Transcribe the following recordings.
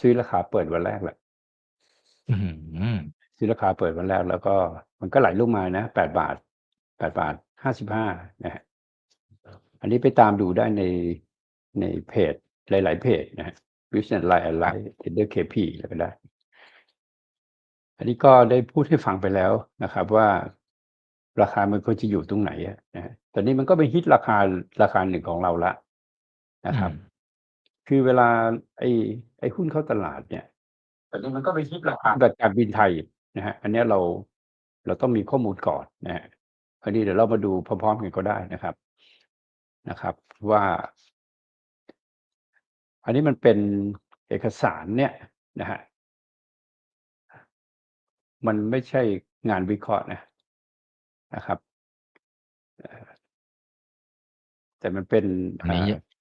ซื้อราคาเปิดวันแรกแหละ อื้อฮือซื้อราคาเปิดวันแรกแล้วก็มันก็ไหลลงมานะ8บาท8บาท55นะฮะอันนี้ไปตามดูได้ในในเพจหลาย ๆ เพจนะฮะ Business Line ครับ Line Trader KP อะไรก็ได้ อันนี้ก็ได้พูดให้ฟังไปแล้วนะครับ ว่าราคามันควรจะอยู่ตรงไหนอะนะฮะตอนนี้มันก็เป็นฮิตราคาราคาหนึ่งของเราแล้วนะอืครับม คือเวลาไอ้ไอ้หุ้นเข้าตลาดเนี่ยตอนนี้มันก็เป็นฮิตราคาแบบการบินไทยนะฮะอันเนี้ยเราเราต้องมีข้อมูลก่อนนะฮะอันนี้เดี๋ยวเรามาดูพร้อมๆกันก็ได้นะครับนะครับ ว่า อันนี้มันเป็นเอกสารเนี่ยนะฮะมันไม่ใช่งานวิเคราะห์นะนะครับเอ่อแต่มันเป็นอันอ่นี้าอาโอ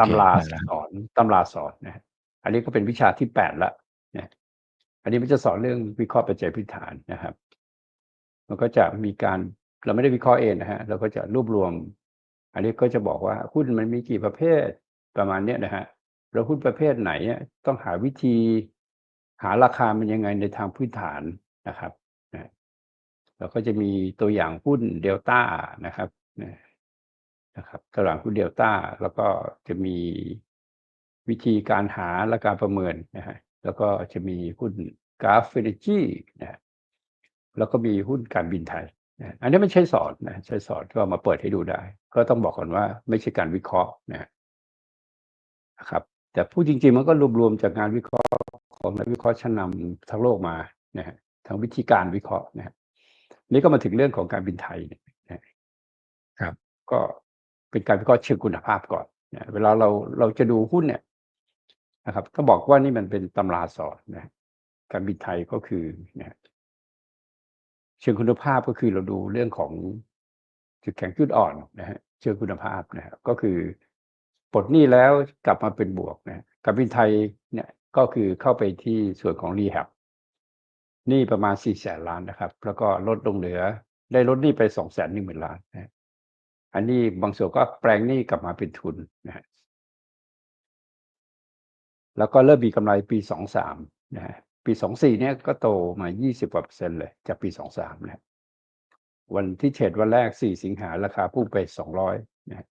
ตำเคราได้แล้วสอนตำราสอนนะครับอันนี้ก็เป็นวิชาที่8แล้วนะอันนี้มันจะสอนเรื่องวิเคราะห์ปัจจัยพื้นฐานนะครับ มันก็จะมีการเราไม่ได้วิเคราะห์เองนะฮะเราก็จะรวบรวม อันนี้ก็จะบอกว่าหุ้นมันมีกี่ประเภทประมาณเนี้ยนะฮะแล้วหุ้นประเภทไหนอะต้องหาวิธีหาราคามันยังไงในทางพื้นฐานนะครับนะแล้วก็จะมีตัวอย่างหุ้น Delta นะครับนะ นะครับตัวอย่างหุ้น Delta แล้วก็จะมีวิธีการหาและการประเมินนะครับแล้วก็จะมีหุ้น Gulf Energy นะแล้วก็มีหุ้นการบินไทยนะอันนี้ไม่ใช่สอนนะใช้สอนก็เอามาเปิดให้ดูได้ ก็ต้องบอกก่อนว่าไม่ใช่การวิเคราะห์นะนะครับ แต่พูดจริงๆมันก็รวมๆจากงานวิเคราะห์ของนักวิเคราะห์ชั้นนำทั้งโลกมานะครับทั้งวิธีการวิเคราะห์นะครับนี่ก็มาถึงเรื่องของการบินไทยเนี่ยนะครับ ก็ เป็นการวิเคราะห์เชิงคุณภาพก่อนนะเวลาเราเราจะดูหุ้นเนี่ยนะครับต้องบอกว่านี่มันเป็นตำราสอนนะการบินไทยก็คือนะเชิงคุณภาพก็คือเราดูเรื่องของจุดแข็งจุดอ่อนนะฮะเชิงคุณภาพนะครับก็คือปลดหนี้แล้วกลับมาเป็นบวกนะการบินไทยเนี่ยก็คือเข้าไปที่ส่วนของ Rehab หนี้ประมาณ400,000ล้านนะครับ แล้วก็ลดลงเหลือ ได้ลดหนี้ไป210,000ล้านนะ อันนี้บางส่วนก็แปลงหนี้กลับมาเป็นทุนนะครับแล้วก็เริ่มมีกำไรปี23นะฮะปี24เนี่ยก็โตมา20กว่าเปอร์เซ็นต์เลย จากปี23นะครับวันที่เทรดวันแรก4สิงหาราคาพุ่งไป200นะฮะ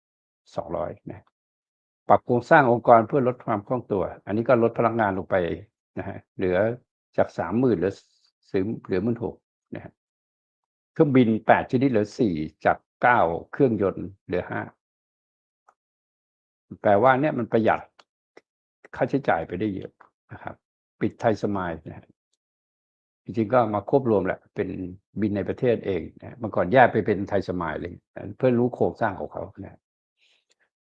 200นะปรับโครงสร้างองค์กรเพื่อลดความคล่องตัว อันนี้ก็ลดพนักงานลงไปนะฮะเหลือจาก30,000เหลือซึมเหลือ16,000นะฮะเครื่องบิน8ชนิดเหลือ4จาก 9เครื่องยนต์เหลือ5แปลว่าเนี่ยมันประหยัดค่าใช้จ่ายไปได้เยอะนะครับ ปิดไทยสมายนะจริงๆก็มาควบรวมแหละ เป็นบินในประเทศเองนะเมื่อก่อนแยกไปเป็นไทยสมายเลยเพื่อรู้โครงสร้างของเขานะ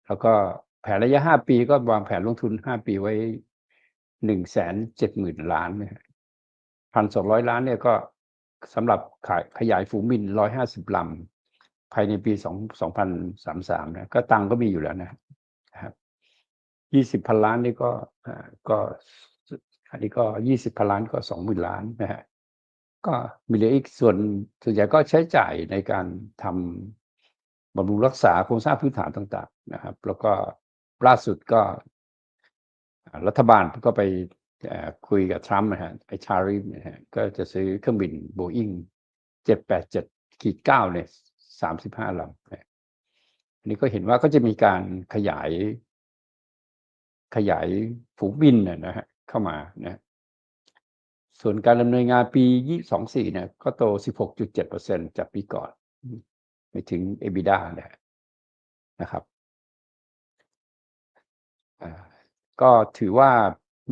แล้วก็แผนระยะ5ปีก็วางแผนลงทุน5ปีไว้170,000ล้านนะครับ1,200ล้านเนี่ยก็สำหรับขายขยายฝูงบิน150ลำ ภายในปี2 2033นะก็ตังก็มีอยู่แล้วนะครับ20,000ล้านนี่ก็ก็อันนี้ก็20,000ล้านก็20,000ล้านนะครับก็มีเหลืออีกส่วนส่วนใหญ่ก็ใช้จ่ายในการทำบำรุงรักษาโครงสร้างพื้นฐานต่าง ๆ นะครับ แล้วก็ล่าสุดก็ รัฐบาลก็ไปคุยกับทรัมป์นะครับไอ้ tariff เนี่ยครับก็จะซื้อเครื่องบิน Boeing 787-9เนี่ย 35ลำนะอันนี้ก็เห็นว่าก็จะมีการขยาย ขยายฝูงบินนะฮะเข้ามานะส่วนการดำเนินงานปียี่24เนี่ยก็โต 16.7%จากปีก่อนอืมหมายถึง EBITDA นะนะครับก็ถือว่า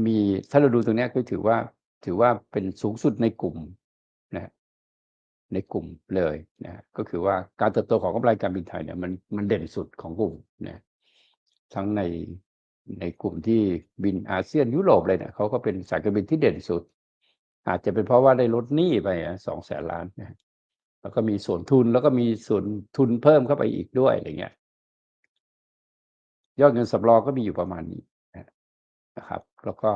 มีถ้าเราดูตรงเนี้ยก็ถือว่าถือว่าเป็นสูงสุดในกลุ่ม ในกลุ่มเลยนะก็คือว่าการเติบโตของกำไรการบินไทยเนี่ยมันมันเด่นสุดของกลุ่มนะทั้งในในกลุ่มที่บินอาเซียนยุโรปเลยเนี่ยเขาก็เป็นสายการบินที่เด่นสุด อาจจะเป็นเพราะว่าได้ลดหนี้ไปสอะ200,000ล้านนะแล้วก็มีส่วนทุนแล้วก็มีส่วนทุนเพิ่มเข้าไปอีกด้วยอะไรเงี้ยยอดเงินสำรองก็มีอยู่ประมาณนี้นะครับ แล้วก็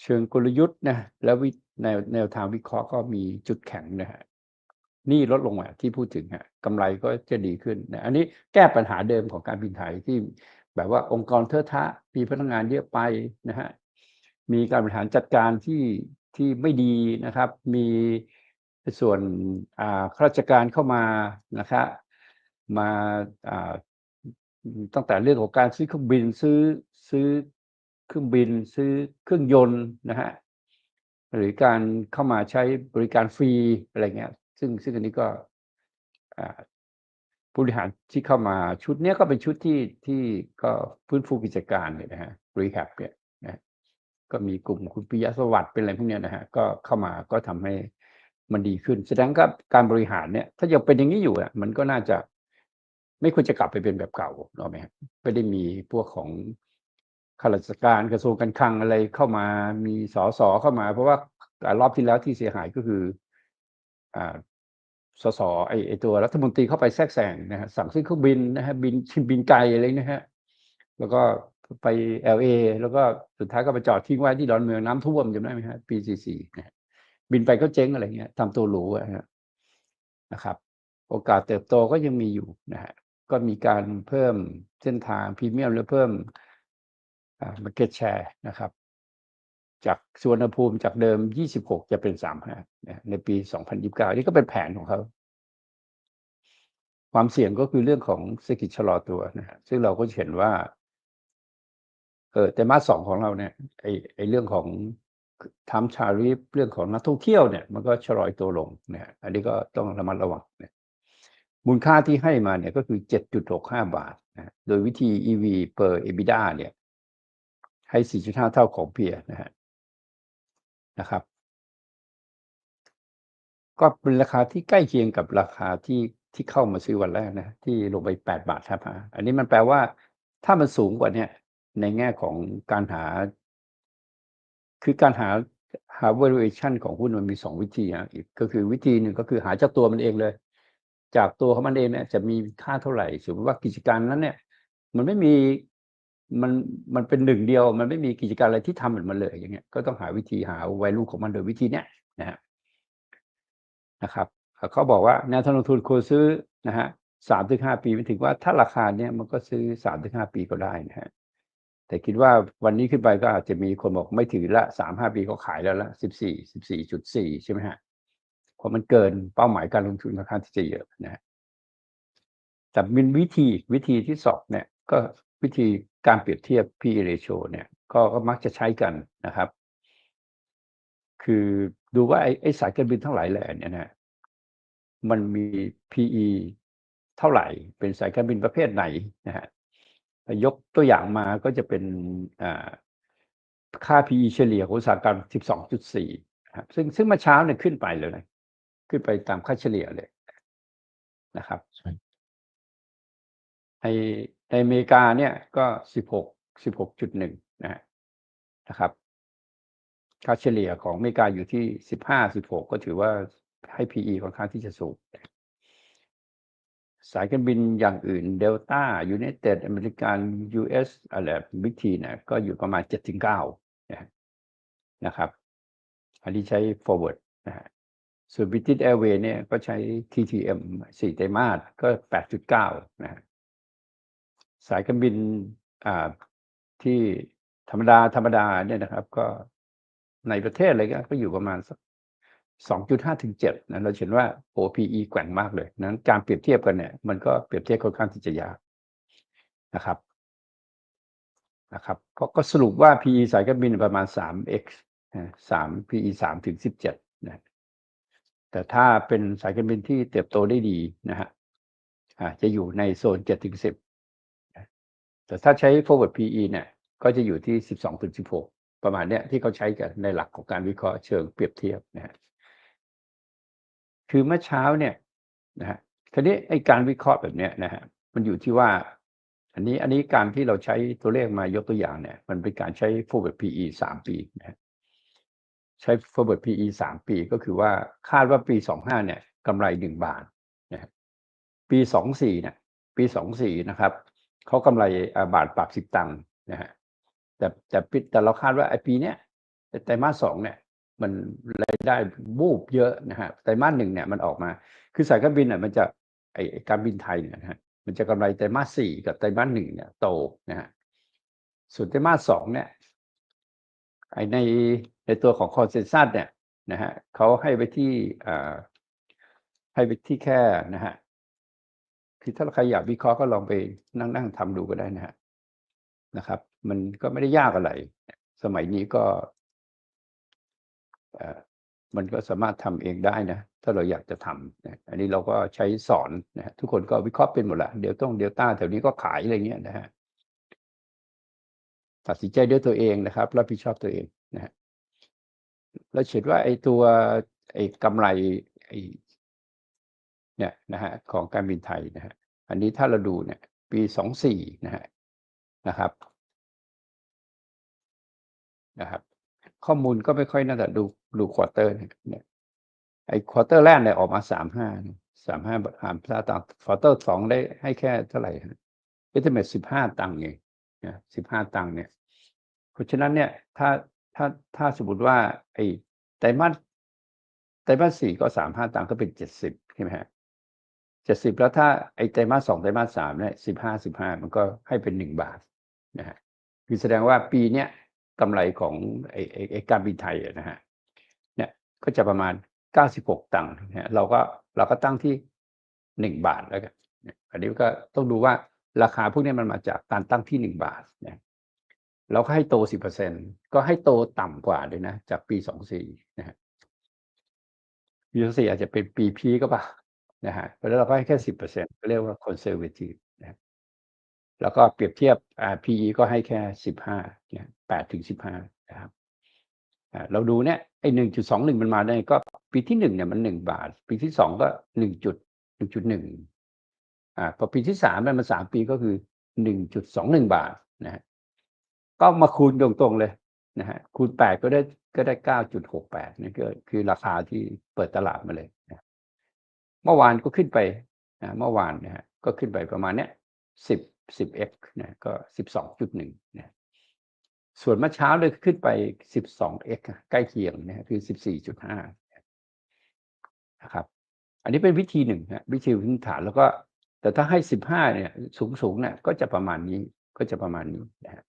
เชิงกลยุทธ์นะแล้ววิแนวแนวทางวิเคราะห์ก็มีจุดแข็งนะครับหนี้ลดลงอะที่พูดถึงอะกำไรก็จะดีขึ้นนะอันนี้แก้ปัญหาเดิมของการบินไทยที่แบบว่าองค์กรเทอะทะมีพนักงานเยอะไปนะฮะมีการบริหารจัดการที่ที่ไม่ดีนะครับ มีส่วนอ่าข้าราชการเข้ามานะครับมาอ่าตั้งแต่เรื่องของการซื้อเครื่องบินซื้อซื้อ เครื่องบินซื้อเครื่องยนต์นะฮะหรือการเข้ามาใช้บริการฟรีอะไรเงี้ย ซึ่งซึ่งอันนี้ก็ผู้บริหารที่เข้ามาชุดเนี้ยก็เป็นชุดที่ที่ก็ฟื้นฟูกิจการเนี่ยนะฮะรีแคปเนี่ยนะก็มีกลุ่มคุณปิยะสวัสดิ์เป็นอะไรพวกเนี้ยนะฮะก็เข้ามาก็ทำให้มันดีขึ้น แสดงก็การบริหารเนี่ย ถ้ายังเป็นอย่างนี้อยู่อะมันก็น่าจะไม่ควรจะกลับไปเป็นแบบเก่าหรอกไหมฮะไม่ได้มีพวกของ ข้าราชการกระทรวงการคลังอะไรเข้ามามีสสเข้ามา เพราะว่ารอบที่แล้วที่เสียหายก็คืออ่าสสไอไอตัวรัฐมนตรีเข้าไปแทรกแซงนะฮะสั่งซื้อเครื่องบินนะฮะบินชิมบินไกลอะไรนะฮะแล้วก็ไปเอลเอแล้วก็สุดท้ายก็ไปจอดทิ้งไว้ที่ดอนเมืองน้ำท่วมจำได้ไหมฮะปีสี่สี่นะบินไปก็เจ๊งอะไรเงี้ยทำตัวหรูอะฮะนะครับ โอกาสเติบโตก็ยังมีอยู่นะฮะก็มีการเพิ่มเส้นทางพรีเมียมหรือเพิ่ม อ่ามาเก็ตแชร์นะครับ จากสวนภูมิจากเดิม 26 จะเป็น 35 ในปี 2029 นี่ก็เป็นแผนของเขา ความเสี่ยงก็คือเรื่องของเศรษฐกิจชะลอตัวนะฮะซึ่งเราก็เห็นว่า เออแต่มาสสองของเราเนี่ยไอไอเรื่องของทำชาริฟเรื่องของนักท่องเที่ยวเนี่ยมันก็ชะลอยตัวลงนะอันนี้ก็ต้องระมัดระวังนะมูลค่าที่ให้มาเนี่ยก็คือ 7.65 บาทนะโดยวิธี EV per EBITDA เนี่ย ให้ 4.5 เท่าของเพียนะฮะนะครับ ก็เป็นราคาที่ใกล้เคียงกับราคาที่ที่เข้ามาซื้อวันแรกนะที่ลงไปแปดบาทห้าบอันนี้มันแปลว่า ถ้ามันสูงกว่าเนี้ยในแง่ของการหา คือการหาหา valuation ของหุ้นมันมีสองวิธีอะอีกก็คือวิธีหนึ่งก็คือหาจากตัวมันเองเลย จากตัวของมันเองเนี่ยจะมีค่าเท่าไหร่สมมติว่ากิจการนั้นเนี่ย มันไม่มี มันมันเป็นหนึ่งเดียว มันไม่มีกิจการอะไรที่ทำเหมือนมันเลยอย่างเงี้ยก็ต้องหาวิธีหา value ของมันโดยวิธีเนี้ยนะฮะนะครับเขาบอกว่าแนวทางลงทุนควรซื้อนะฮะสามถึงห้าปีไม่ถึงว่าถ้าราคาเนี้ยมันก็ซื้อสามถึงห้าปีก็ได้นะฮะแต่คิดว่าวันนี้ขึ้นไปก็อาจจะมีคนบอกไม่ถือละสามห้าปีเขาขายแล้วละสิบสี่สิบสี่จุดสี่ใช่ไหมฮะเพราะมันเกินเป้าหมายการลงทุนค่อนข้างที่จะเยอะนะฮะแต่มีวิธีวิธีที่สองเนี่ย ก็วิธี การเปรียบเทียบ PE ratio เนี่ยก็ก็มักจะใช้กันนะครับ คือดูว่าไอ้ไอสายการบินทั้งหลายแหล่เนี่ยนะมันมี PE เท่าไหร่เป็นสายการบินประเภทไหนนะฮะยกตัวอย่างมาก็จะเป็นค่า PE เฉลี่ยของอุตสาหกรรม 12.4ครับซึ่งซึ่งเมื่อเช้าเนี่ยขึ้นไปเลยนะขึ้นไปตามค่าเฉลี่ยเลยนะครับ ในในอเมริกาเนี่ยก็สิบหกสิบหกจุดหนึ่งนะนะครับค่าเฉลี่ยของอเมริกาอยู่ที่สิบห้าสิบหกก็ถือว่าให้ PE ค่อนข้างที่จะสูง สายการบินอย่างอื่นเดลต้ายูเนเต็ดอเมริกัน US อะไรบิ๊กทีเนี่ยก็อยู่ประมาณเจ็ดถึงเก้านะครับ อันนี้ใช้ forward นะฮะส่วน British Airways เนี่ยก็ใช้ TTM สี่ไตรมาสก็แปดจุดเก้านะ สายการบินอ่าที่ธรรมดาธรรมดาเนี่ยนะครับ ก็ในประเทศอะไรก็ก็อยู่ประมาณสักสองจุดห้าถึงเจ็ดนะเราเห็นว่า OPE แกว่งมากเลยนั้นการเปรียบเทียบกันเนี่ยมันก็เปรียบเทียบค่อนข้างที่จะยากนะครับนะครับก็ก็สรุปว่า PE สายการบินประมาณสาม x สาม PE สามถึงสิบเจ็ดนะแต่ถ้าเป็นสายการบินที่เติบโตได้ดีนะฮะจะอยู่ในโซนเจ็ดถึงสิบ แต่ถ้าใช้ forward PE เนี่ยก็จะอยู่ที่ 12.16 ประมาณเนี้ยที่เขาใช้กันในหลักของการวิเคราะห์เชิงเปรียบเทียบนะฮะคือเมื่อเช้าเนี่ยนะฮะทีนี้ไอ้การวิเคราะห์แบบเนี้ยนะฮะมันอยู่ที่ว่า อันนี้อันนี้การที่เราใช้ตัวเลขมายกตัวอย่างเนี่ย มันเป็นการใช้ forward PE 3ปีนะฮะใช้ forward PE 3ปีก็คือว่าคาดว่าปี25เนี่ยกำไร1บาทนะฮะปี24เนี่ยปี24นะครับ เขากำไรบาทปรับสิบตังค์นะฮะแต่แต่ปิดแต่เราคาดว่าไอปีเนี้ยไตรมาสสองเนี่ย มันรายได้บูบเยอะนะฮะไตรมาสหนึ่งเนี่ยมันออกมา คือสายการบินเนี่ยมันจะไอการบินไทยเนี่ยนะฮะมันจะกำไรไตรมาสสี่กับไตรมาสหนึ่งเนี่ยโตนะฮะส่วนไตรมาสสองเนี่ยไอในในตัวของคอนเซนแซสเนี่ยนะฮะเขาให้ไปที่อ่าให้ไปที่แค่นะฮะ คือถ้าใครอยากวิเคราะห์ก็ลองไปนั่งนั่งทำดูก็ได้นะฮะนะครับ มันก็ไม่ได้ยากอะไร สมัยนี้ก็มันก็สามารถทำเองได้นะ ถ้าเราอยากจะทำนะอันนี้เราก็ใช้สอนนะฮะทุกคนก็วิเคราะห์เป็นหมดละเดี๋ยวต้องเดลต้าแถวนี้ก็ขายอะไรเงี้ยนะฮะตัดสินใจด้วยตัวเองนะครับรับผิดชอบตัวเองนะฮะแล้วเห็นว่าไอ้ตัวไอ้กำไรไอ้ เนี่ยนะฮะของการบินไทยนะฮะอันนี้ถ้าเราดูเนี่ยปีสองสี่นะฮะนะครับนะครับ ข้อมูลก็ไม่ค่อยน่าจะดูดูควอเตอร์เนี่ยไอ้ควอเตอร์แรกเนี่ยออกมาสามห้าสามห้าหามซาตังควอเตอร์สองได้ให้แค่เท่าไหร่เอสเมสิบห้าตังค์เองนะสิบห้าตังค์เนี่ยเพราะฉะนั้นเนี่ยถ้าถ้าถ้าสมมติว่า ไอ้ไตรมาสไตรมาสสี่ก็สามห้าตังค์ก็เป็นเจ็ดสิบใช่ไหมฮะ เจ็ดสิบแล้วถ้าไอ้ไตรมาสสองไตรมาสสามเนี่ยสิบห้าสิบห้ามันก็ให้เป็นหนึ่งบาทนะฮะคือแสดงว่าปีเนี้ยกำไรของไอ้ไอ้ไอ้การบินไทยนะฮะเนี่ยก็จะประมาณเก้าสิบหกตังค์นะเราก็เราก็ตั้งที่หนึ่งบาทแล้วกันอันนี้ก็ต้องดูว่าราคาพวกนี้มันมาจากการตั้งที่หนึ่งบาทนะเราก็ให้โตสิบเปอร์เซ็นก็ให้โตต่ำกว่าด้วยนะ จากปีสองสี่นะฮะปีสองสี่อาจจะเป็นปีพีก็ปะ นะฮะแล้วเราก็ให้แค่สิบเปอร์เซ็นก็เรียกว่า conservative นะแล้วก็เปรียบเทียบอ่า PE ก็ให้แค่สิบห้าเนี่ยแปดถึงสิบห้านะครับอ่าเราดูเนี่ยไอ้หนึ่งจุดสองหนึ่งมันมาได้ก็ปีที่หนึ่งเนี่ยมันหนึ่งบาท ปีที่สองก็หนึ่งจุดหนึ่งจุดหนึ่งอ่าพอปีที่สามมันมาสามปีก็คือหนึ่งจุดสองหนึ่งบาทนะฮะก็มาคูณตรงๆเลยนะฮะคูณแปดก็ได้ก็ได้เก้าจุดหกแปดนี่ก็คือราคาที่เปิดตลาดมาเลยนะ เมื่อวานก็ขึ้นไปนะเมื่อวานนะฮะก็ขึ้นไปประมาณเนี้ยสิบ 10x นะก็12.1นะส่วนเมื่อเช้าเลยขึ้นไป 12x อะใกล้เคียงนะคือ14.5นะครับ อันนี้เป็นวิธีหนึ่งนะวิธีพื้นฐานแล้วก็ แต่ถ้าให้15เนี่ยสูงสูงเนี่ยก็จะประมาณนี้ก็จะประมาณนี้นะฮะ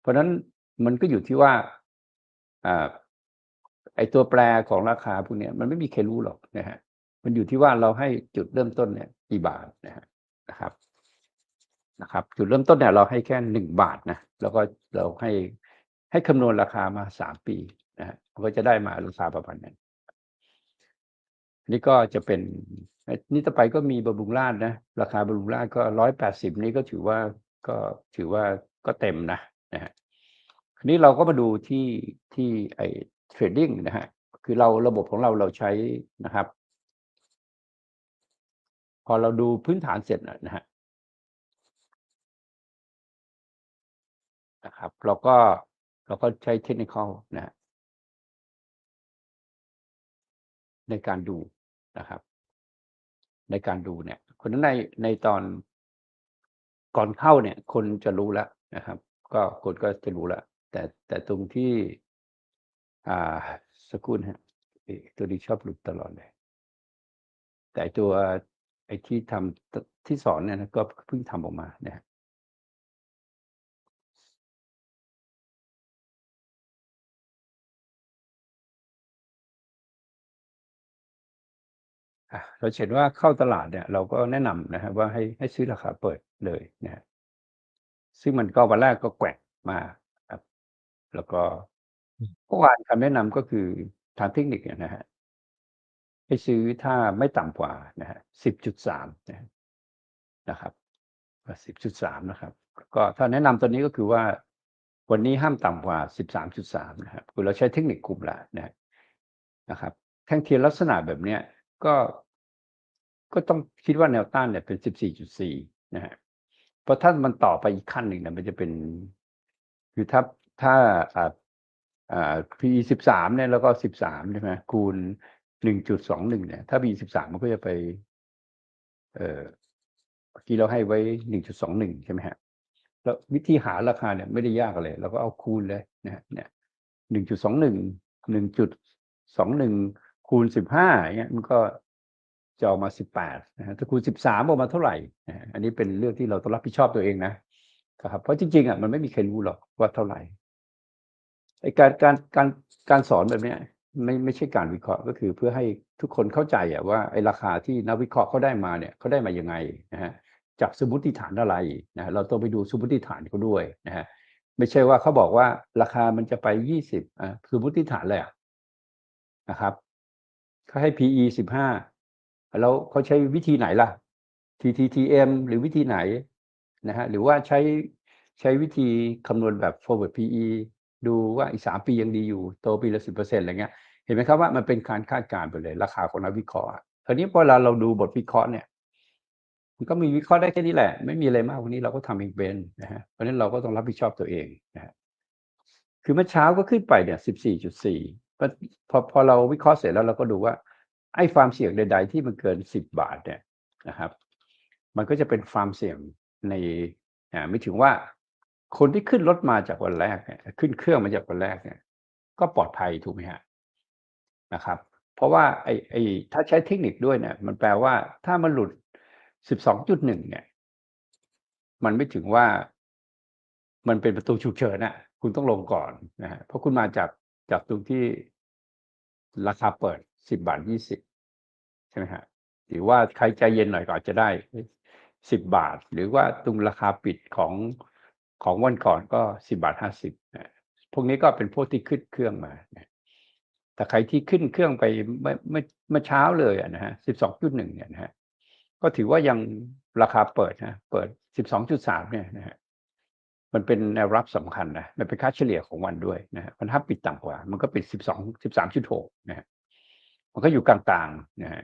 เพราะฉะนั้นมันก็อยู่ที่ว่าอ่าไอตัวแปรของราคาพวกนี้มันไม่มีใครรู้หรอกนะฮะ มันอยู่ที่ว่าเราให้จุดเริ่มต้นเนี่ยกี่บาทนะฮะนะครับนะครับ จุดเริ่มต้นเนี่ยเราให้แค่หนึ่งบาทนะแล้วก็เราให้ให้คำนวณราคามาสามปีนะฮะมันก็จะได้มาราคาประมาณนั้นนี่ก็จะเป็นนี่ต่อไปก็มีบำรุงราชนะ ราคาบำรุงราชก็ร้อยแปดสิบนี่ก็ถือว่าก็ถือว่าก็เต็มนะนะฮะทีนี้เราก็มาดูที่ที่ไอเทรดดิ้งนะฮะคือเราระบบของเราเราใช้นะครับ พอเราดูพื้นฐานเสร็จนะฮะนะครับ เราก็เราก็ใช้เทคนิคนะฮะในการดูนะครับ ในการดูเนี่ย คนนั้นในในตอนก่อนเข้าเนี่ย คนจะรู้แล้วนะครับ ก็คนก็จะรู้แล้วแต่แต่ตรงที่ อ่าสกุลฮะตัวนี้ชอบหลุดตลอดเลย แต่ตัว อ้ที่ทำที่สอนเนี่ยนะก็เพิ่งทำออกมานะฮะอะเราเห็นว่าเข้าตลาดเนี่ยเราก็แนะนำนะครับว่าให้ให้ซื้อราคาเปิดเลยนะฮะซึ่งมันก็วันแรกก็แกว่งมาครับ แล้วก็อืมเมื่อวานคำแนะนำก็คือทางเทคนิคเนี่ยนะฮะ ให้ซื้อถ้าไม่ต่ำกว่านะฮะสิบจุดสามนะครับสิบจุดสามนะครับ ก็ถ้าแนะนำตัวนี้ก็คือว่า วันนี้ห้ามต่ำกว่าสิบสามจุดสามนะครับคือเราใช้เทคนิคคุมละนะนะครับแท่งเทียนลักษณะแบบเนี้ยก็ก็ต้องคิดว่าแนวต้านเนี่ยเป็นสิบสี่จุดสี่นะฮะเพราะถ้ามันต่อไปอีกขั้นหนึ่งเนี่ยมันจะเป็นคือถ้าถ้าอ่าอ่า PE สิบสามเนี่ยแล้วก็สิบสามใช่ไหมคูณ หนึ่งจุดสองหนึ่งเนี่ย ถ้า PE สิบสามมันก็จะไป เอ่อเมื่อกี้เราให้ไว้หนึ่งจุดสองหนึ่งใช่ไหมฮะ แล้ววิธีหาราคาเนี่ยไม่ได้ยากอะไรเราก็เอาคูณเลยนะฮะเนี่ยหนึ่งจุดสองหนึ่งหนึ่งจุดสองหนึ่งคูณสิบห้าเงี้ยมันก็จะออกมาสิบแปดนะฮะถ้าคูณสิบสามออกมาเท่าไหร่นะอันนี้เป็นเรื่องที่เราต้องรับผิดชอบตัวเองนะครับ เพราะจริงๆอะมันไม่มีใครรู้หรอกว่าเท่าไหร่ไอการการการการสอนแบบเนี้ย ไม่ไม่ใช่การวิเคราะห์ก็คือเพื่อให้ทุกคนเข้าใจอะว่าไอ้ราคาที่นักวิเคราะห์เขาได้มาเนี่ยเขาได้มายังไงนะฮะจากสมมติฐานอะไรนะเราต้องไปดูสมมติฐานเขาด้วยนะฮะไม่ใช่ว่าเขาบอกว่าราคามันจะไปยี่สิบอะสมมติฐานเลยอะนะครับเขาให้ PE สิบห้าแล้วเขาใช้วิธีไหนล่ะ TTTM หรือวิธีไหนนะฮะหรือว่าใช้ใช้วิธีคำนวณแบบ forward PE ดูว่าอีกสามปียังดีอยู่โตปีละสิบเปอร์เซ็นต์อะไรเงี้ยเห็นไหมครับว่ามันเป็นการคาดการณ์ไปเลย ราคาของนักวิเคราะห์อะคราวนี้พอเราเราดูบทวิเคราะห์เนี่ยมันก็มีวิเคราะห์ได้แค่นี้แหละ ไม่มีอะไรมากวันนี้เราก็ทำเองเป็นนะฮะเพราะฉะนั้นเราก็ต้องรับผิดชอบตัวเองนะฮะคือเมื่อเช้าก็ขึ้นไปเนี่ยสิบสี่จุดสี่พอพอเราวิเคราะห์เสร็จแล้วเราก็ดูว่า ไอ้ความเสี่ยงใด ๆ ที่มันเกินสิบบาทเนี่ยนะครับ มันก็จะเป็นความเสี่ยงในอ่าไม่ถึงว่า คนที่ขึ้นรถมาจากวันแรกเนี่ยขึ้นเครื่องมาจากวันแรกเนี่ย ก็ปลอดภัยถูกไหมฮะนะครับ เพราะว่าไอ้ไอ้ถ้าใช้เทคนิคด้วยเนี่ย มันแปลว่าถ้ามันหลุด12.1เนี่ย มันไม่ถึงว่า มันเป็นประตูฉุกเฉินน่ะคุณต้องลงก่อนนะฮะเพราะคุณมาจากจากตรงที่ราคาเปิด10บบาท20ใช่ไหมฮะหรือว่าใครใจเย็นหน่อยก็อาจจะได้10บาท หรือว่าตรงราคาปิดของ ของวันก่อนก็10บาท50นะพวกนี้ก็เป็นพวกที่ขึ้นเครื่องมาแต่ใครที่ขึ้นเครื่องไปเมื่อเมื่อเมื่อเช้าเลยอะนะฮะ12.1เนี่ยนะฮะก็ถือว่ายังราคาเปิดนะเปิด12.3เนี่ยนะฮะมันเป็นแนวรับสำคัญนะมันเป็นค่าเฉลี่ยของวันด้วยนะฮะมันถ้าปิดต่ำกว่า มันก็ปิด12 13.6นะฮะมันก็อยู่กลางๆนะฮะ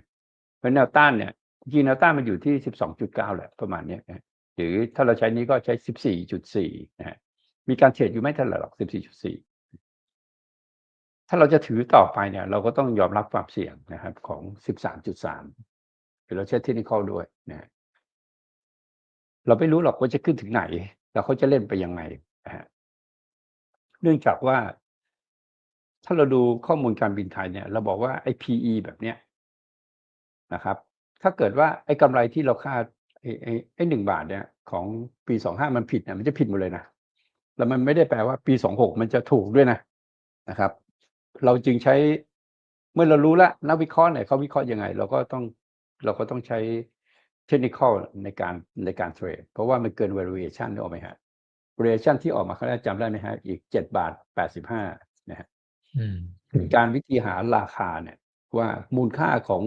เพราะแนวต้านเนี่ยจริงแนวต้านมันอยู่ที่12.9แหละประมาณเนี้ยนะ หรือถ้าเราใช้นี้ก็ใช้ 14.4 นะฮะมีการเทรดอยู่ไม่เท่าไหร่หรอก 14.4 ถ้าเราจะถือต่อไปเนี่ย เราก็ต้องยอมรับความเสี่ยงนะครับของ 13.3 หรือเราใช้เทคนิคด้วยนะเราไม่รู้หรอกว่าจะขึ้นถึงไหน แล้วเขาจะเล่นไปยังไงนะฮะเนื่องจากว่า ถ้าเราดูข้อมูลการบินไทยเนี่ย เราบอกว่าไอ้ PE แบบเนี้ยนะครับ ถ้าเกิดว่าไอ้กำไรที่เราคาด ไอ้ไอ้ไอ้หนึ่งบาทเนี่ยของปี25มันผิดเนี่ยมันจะผิดหมดเลยนะแล้วมันไม่ได้แปลว่าปี26มันจะถูกด้วยนะนะครับ เราจึงใช้เมื่อเรารู้แล้วนักวิเคราะห์เนี่ยเขาวิเคราะห์ยังไง เราก็ต้องเราก็ต้องใช้เทคนิคในการในการเทรดเพราะว่ามันเกิน valuation นึกออกไหมฮะ valuation ที่ออกมาครั้งแรกจำได้ไหมฮะ อีก7บาท85นะฮะอืมการวิธีหาราคาเนี่ยว่ามูลค่าของ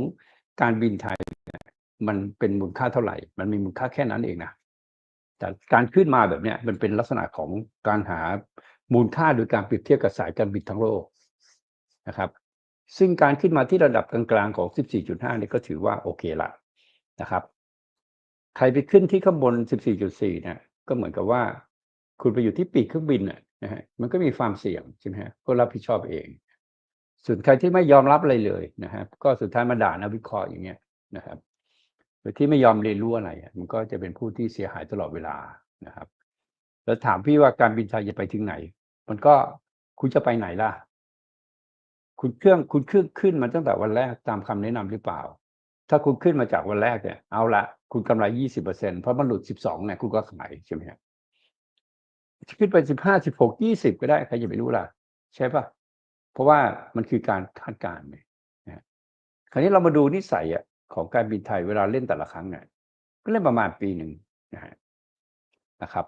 การบินไทยเนี่ย มันเป็นมูลค่าเท่าไหร่ มันมีมูลค่าแค่นั้นเองนะแต่การขึ้นมาแบบเนี้ยมันเป็นลักษณะของการหามูลค่าโดยการเปรียบเทียบกับสายการบินทั้งโลกนะครับ ซึ่งการขึ้นมาที่ระดับกลางๆของ 14.5เนี่ยก็ถือว่าโอเคละนะครับ ใครไปขึ้นที่ข้างบน 14.4 เนี่ยก็เหมือนกับว่า คุณไปอยู่ที่ปีกเครื่องบินนะนะฮะมันก็มีความเสี่ยงใช่ไหมฮะก็รับผิดชอบเอง ส่วนใครที่ไม่ยอมรับอะไรเลยนะครับ ก็สุดท้ายมาด่านักวิเคราะห์อย่างเงี้ยนะครับ โดยที่ไม่ยอมเรียนรู้อะไรมันก็จะเป็นผู้ที่เสียหายตลอดเวลานะครับ แล้วถามพี่ว่าการบินไทยจะไปถึงไหน มันก็คุณจะไปไหนล่ะ คุณเครื่องคุณเครื่องขึ้นมาตั้งแต่วันแรกตามคำแนะนำหรือเปล่า ถ้าคุณขึ้นมาจากวันแรกเนี่ยเอาละคุณกำไรยี่สิบเปอร์เซ็นเพราะมันหลุดสิบสองเนี่ยคุณก็ขายใช่ไหมครับขึ้นไปสิบห้าสิบหกยี่สิบก็ได้ใครจะไปรู้ล่ะ ใช่ปะเพราะว่ามันคือการคาดการณ์เนี่ยคราวนี้เรามาดูนิสัยอะ ของการบินไทยเวลาเล่นแต่ละครั้งเนี่ยก็เล่นประมาณปีหนึ่งนะฮะนะครับ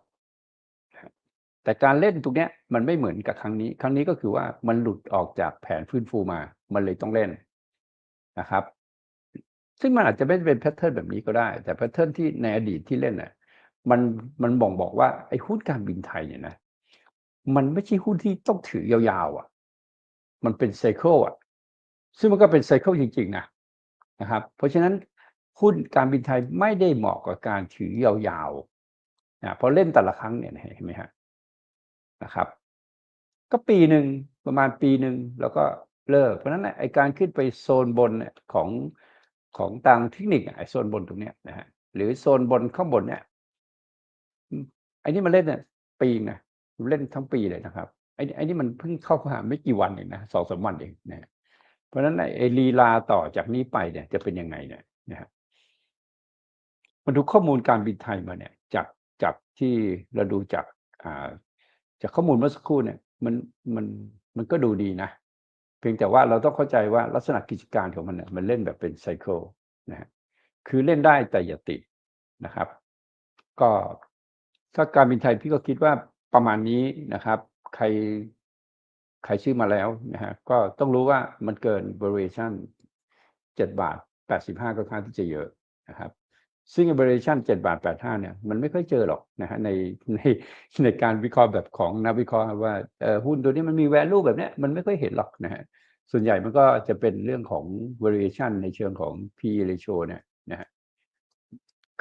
แต่การเล่นตรงเนี้ยมันไม่เหมือนกับครั้งนี้ ครั้งนี้ก็คือว่ามันหลุดออกจากแผนฟื้นฟูมา มันเลยต้องเล่นนะครับ ซึ่งมันอาจจะไม่เป็นแพทเทิร์นแบบนี้ก็ได้ แต่แพทเทิร์นที่ในอดีตที่เล่นน่ะมันมันบ่งบอกว่าไอ้หุ้นการบินไทยเนี่ยนะมันไม่ใช่หุ้นที่ต้องถือยาวๆอะ มันเป็นไซเคิลอะ ซึ่งมันก็เป็นไซเคิลจริงๆนะ นะครับ เพราะฉะนั้นหุ้นการบินไทยไม่ได้เหมาะกับการถือยาวๆนะเพราะเล่นแต่ละครั้งเนี่ยเห็นไหมฮะนะครับ ก็ปีหนึ่งประมาณปีหนึ่งแล้วก็เลิก เพราะฉะนั้นไอการขึ้นไปโซนบนเนี่ยของของทางเทคนิคไอโซนบนตรงเนี้ยนะฮะหรือโซนบนข้างบนเนี่ยไอ้นี่มันเล่นเนี่ยปีนะเล่นทั้งปีเลยนะครับไอ้ไอ้นี่มันเพิ่งเข้ามาไม่กี่วันเองนะสองสามวันเองนะ เพราะฉะนั้นไอ้ลีลาต่อจากนี้ไปเนี่ย จะเป็นยังไงเนี่ยนะฮะมาดูข้อมูลการบินไทยมาเนี่ย จากจากที่เราดูจากอ่าจากข้อมูลเมื่อสักครู่เนี่ย มันมันมันก็ดูดีนะ เพียงแต่ว่าเราต้องเข้าใจว่าลักษณะกิจการของมันเนี่ยมันเล่นแบบเป็นไซเคิลนะฮะคือเล่นได้แต่อย่าติดนะครับ ก็ถ้าการบินไทยพี่ก็คิดว่าประมาณนี้นะครับ ใคร ใครชื่อมาแล้วนะฮะก็ต้องรู้ว่ามันเกิน valuation เจ็ดบาทแปดสิบห้าก็ค่อนข้างที่จะเยอะนะครับซึ่ง valuation เจ็ดบาทแปดห้าเนี่ยมันไม่ค่อยเจอหรอกนะฮะในในในการวิเคราะห์แบบของนักวิเคราะห์ว่าเออหุ้นตัวนี้มันมี value แบบเนี้ยมันไม่ค่อยเห็นหรอกนะฮะส่วนใหญ่มันก็จะเป็นเรื่องของ valuation ในเชิงของ P ratio เนี่ยนะฮะ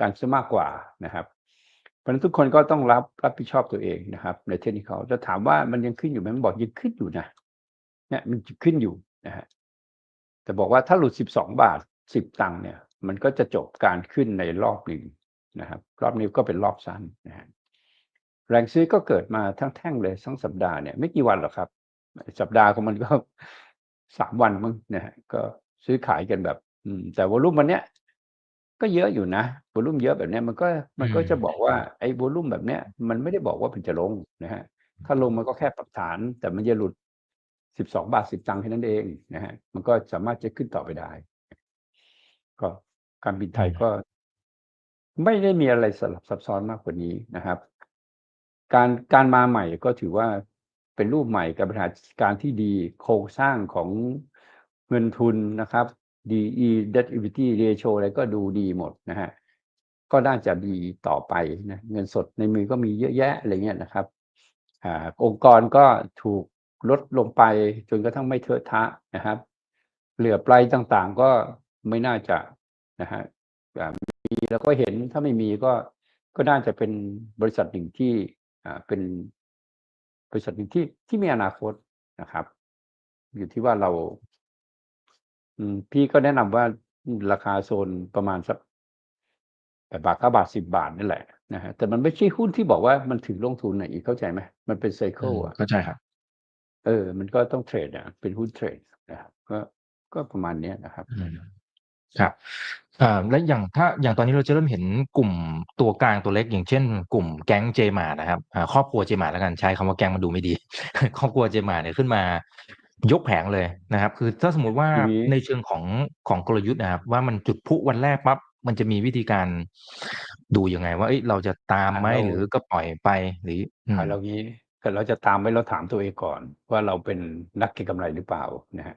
การซะมากกว่านะครับ เพราะฉะนั้นทุกคนก็ต้องรับรับผิดชอบตัวเองนะครับ ในเทคนิคจะถามว่ามันยังขึ้นอยู่ไหมมันบอกยังขึ้นอยู่นะเนี่ยมันขึ้นอยู่นะฮะแต่บอกว่าถ้าหลุดสิบสองบาทสิบตังค์เนี่ย มันก็จะจบการขึ้นในรอบหนึ่งนะครับ รอบนี้ก็เป็นรอบสั้นนะฮะแรงซื้อก็เกิดมาทั้งแท่งเลยทั้งสัปดาห์เนี่ยไม่กี่วันหรอกครับ สัปดาห์ของมันก็สามวันมั้งนะฮะก็ซื้อขายกันแบบ อืมแต่วอลุ่มวันเนี้ย ก็เยอะอยู่นะ วอลุ่มเยอะแบบเนี้ยมันก็มันก็จะบอกว่าไอ้วอลุ่มแบบเนี้ยมันไม่ได้บอกว่ามันจะลงนะฮะถ้าลงมันก็แค่ปรับฐาน แต่มันจะหลุดสิบสองบาทสิบตังค์แค่นั้นเองนะฮะมันก็สามารถจะขึ้นต่อไปได้ ก็การบินไทยก็ ไม่ได้มีอะไรสลับซับซ้อนมากกว่านี้นะครับ การการมาใหม่ก็ถือว่าเป็นรูปใหม่กับบริหารจัดการที่ดีโครงสร้างของเงินทุนนะครับ DE debt equity ratio อะไรก็ดูดีหมดนะฮะก็น่าจะดีต่อไปนะเงินสดในมือก็มีเยอะแยะอะไรเงี้ยนะครับอ่าองค์กรก็ถูกลดลงไปจนกระทั่งไม่เทอะทะนะครับ เหลือปลายต่างๆก็ไม่น่าจะนะฮะมีแล้วก็เห็นถ้าไม่มีก็ก็น่าจะเป็นบริษัทหนึ่งที่อ่าเป็นบริษัทหนึ่งที่ที่มีอนาคตนะครับ อยู่ที่ว่าเรา อืม พี่ก็แนะนำว่า ราคาโซนประมาณสักแปดบาทเก้าบาทสิบาทนี่แหละนะฮะ แต่มันไม่ใช่หุ้นที่บอกว่ามันถึงลงทุนไหนอีกเข้าใจไหม มันเป็นไซอืเคิลมอะเข้าใจครับ เออ มันก็ต้องเทรดอะ เป็นหุ้นเทรดนะครับก็ก็ประมาณเนี้ยนะครับอืมครับอ่าและอย่างถ้าอย่างตอนนี้เราจะเริ่มเห็นกลุ่มตัวกลางตัวเล็ก อย่างเช่น กลุ่มแก๊งเจมานะครับอ่าครอบครัวเจมาแล้วกันใช้คำว่าแก๊งมันดูไม่ดี ครอบครัวเจมาเนี่ยขึ้นมา ยกแผงเลยนะครับ คือถ้าสมมติว่าทีนี้ในเชิงของของกลยุทธ์นะครับ ว่ามันจุดพลุวันแรกปั๊บมันจะมีวิธีการดูยังไง ว่าเอ้ยเราจะตามไหมอ่าเราหรือก็ปล่อยไปหรืออืมอ่าเรางี้ก็เราจะตามไว้เราถามตัวเองก่อน ว่าเราเป็นนักเก็งกำไรหรือเปล่านะฮะ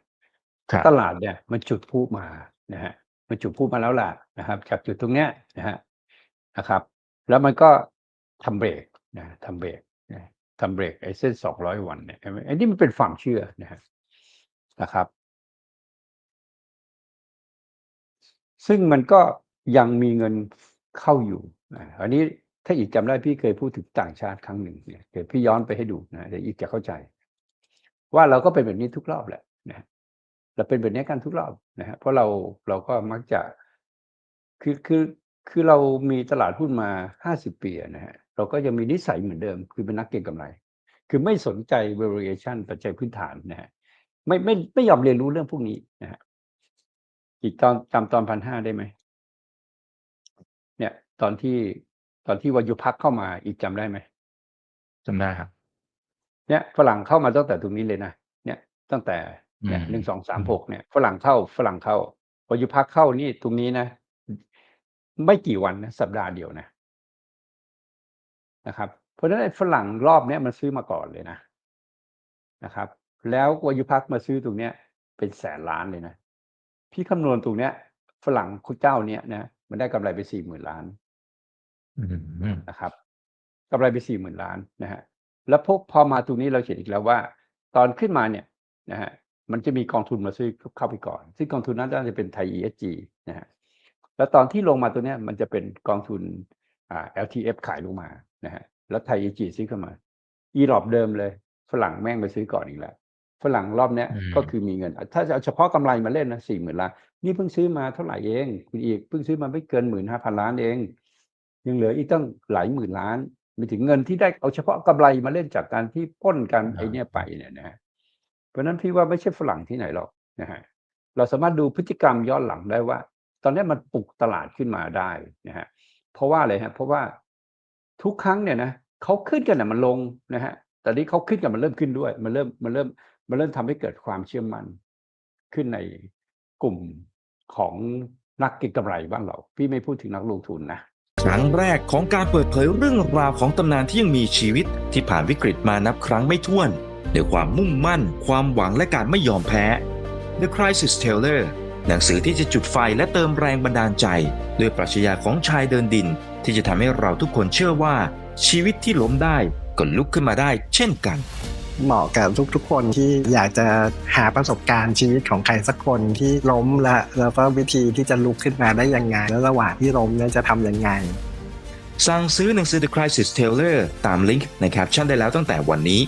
ครับตลาดเนี่ยมันจุดพูมานะฮะมันจุดพูมาแล้วล่ะนะครับ จากจุดตรงเนี้ยนะฮะนะครับ แล้วมันก็ทำเบรกนะทำเบรกนะทำเบรกไอ้เส้นสองร้อยวันเนี่ยเห็นไหมไอ้นี่มันเป็นความเชื่อนะฮะ นะครับ ซึ่งมันก็ยังมีเงินเข้าอยู่อันนี้ถ้าอีกจำได้พี่เคยพูดถึงต่างชาติครั้งหนึ่งเนี่ยเดี๋ยวพี่ย้อนไปให้ดูนะเดี๋ยวอีกจะเข้าใจ ว่าเราก็เป็นแบบนี้ทุกรอบแหละนะเราเป็นแบบนี้กันทุกรอบนะฮะเพราะเราเราก็มักจะคือคือคือเรามีตลาดหุ้นมาห้าสิบปีนะฮะเราก็ยังมีนิสัยเหมือนเดิม คือเป็นนักเก็งกำไร คือไม่สนใจ variation ปัจจัยพื้นฐานนะฮะ ไม่ไม่ไม่ยอมเรียนรู้เรื่องพวกนี้นะฮะอีกตอนจำตอนพันห้าได้ไหมเนี่ย ตอนที่ตอนที่วายุพักเข้ามาอีกจำได้ไหมจำได้ครับ เนี่ยฝรั่งเข้ามาตั้งแต่ตรงนี้เลยนะเนี่ย ตั้งแต่เนี่ยอืมหนึ่งสองสามหกเนี่ยฝรั่งเข้าฝรั่งเข้าวายุพักเข้านี่ตรงนี้นะไม่กี่วันนะสัปดาห์เดียวนะนะครับ เพราะฉะนั้นไอ้ฝรั่งรอบเนี้ยมันซื้อมาก่อนเลยนะนะครับ แล้ววายุพักมาซื้อตรงเนี้ย เป็นแสนล้านเลยนะ พี่คำนวณตรงเนี้ย ฝรั่งคุณเจ้าเนี้ยนะมันได้กำไรไปสี่หมื่นล้านอืมนะครับกำไรไปสี่หมื่นล้านนะฮะแล้วพบพอมาตรงนี้เราเห็นอีกแล้วว่า ตอนขึ้นมาเนี่ยนะฮะมันจะมีกองทุนมาซื้อเข้าไปก่อน ซึ่งกองทุนนั้นน่าจะเป็นไทย ESG นะฮะแล้วตอนที่ลงมาตัวเนี้ยมันจะเป็นกองทุนอ่า LTF ขายลงมานะฮะแล้วไทย ESG ซื้อเข้ามา อีรอบเดิมเลย ฝรั่งแม่งไปซื้อก่อนอีกแล้ว ฝรั่งรอบเนี้ยอืมก็คือมีเงิน ถ้าจะเอาเฉพาะกำไรมาเล่นนะสี่หมื่นล้าน นี่เพิ่งซื้อมาเท่าไหร่เอง คุณอีกเพิ่งซื้อมาไม่เกินหมื่นห้าพันล้านเอง ยังเหลืออีกตั้งหลายหมื่นล้านไม่ถึงเงินที่ได้เอาเฉพาะกำไรมาเล่นจากการที่ปล้นกันอ่าไอเนี่ยไปเนี่ยนะฮะเพราะฉะนั้นพี่ว่าไม่ใช่ฝรั่งที่ไหนหรอกนะฮะเราสามารถดูพฤติกรรมย้อนหลังได้ว่า ตอนนี้มันปลุกตลาดขึ้นมาได้นะฮะเพราะว่าอะไรฮะเพราะว่าทุกครั้งเนี่ยนะเขาขึ้นกันนะมันลงนะฮะแต่นี้เขาขึ้นกันมันเริ่มขึ้นด้วย มันเริ่มมันเริ่ม มันเริ่มทำให้เกิดความเชื่อมั่นขึ้นในกลุ่มของนักเก็งกำไรบ้านเรา พี่ไม่พูดถึงนักลงทุนนะครั้งแรกของการเปิดเผยเรื่องราวของตำนานที่ยังมีชีวิตที่ผ่านวิกฤตมานับครั้งไม่ถ้วนด้วยความมุ่งมั่น ความหวังและการไม่ยอมแพ้ The Crisis Teller หนังสือที่จะจุดไฟและเติมแรงบันดาลใจ ด้วยปรัชญาของชายเดินดิน ที่จะทำให้เราทุกคนเชื่อว่า ชีวิตที่ล้มได้ก็ลุกขึ้นมาได้เช่นกัน เหมาะกับทุกๆคนที่อยากจะหาประสบการณ์ชีวิตของใครสักคนที่ล้มและแล้วก็วิธีที่จะลุกขึ้นมาได้ยังไง แล้วระหว่างที่ล้มเนี่ยจะทำยังไง สั่งซื้อหนังสือ The Crisis Taylor ตามลิงก์ในแคปชั่นได้แล้วตั้งแต่วันนี้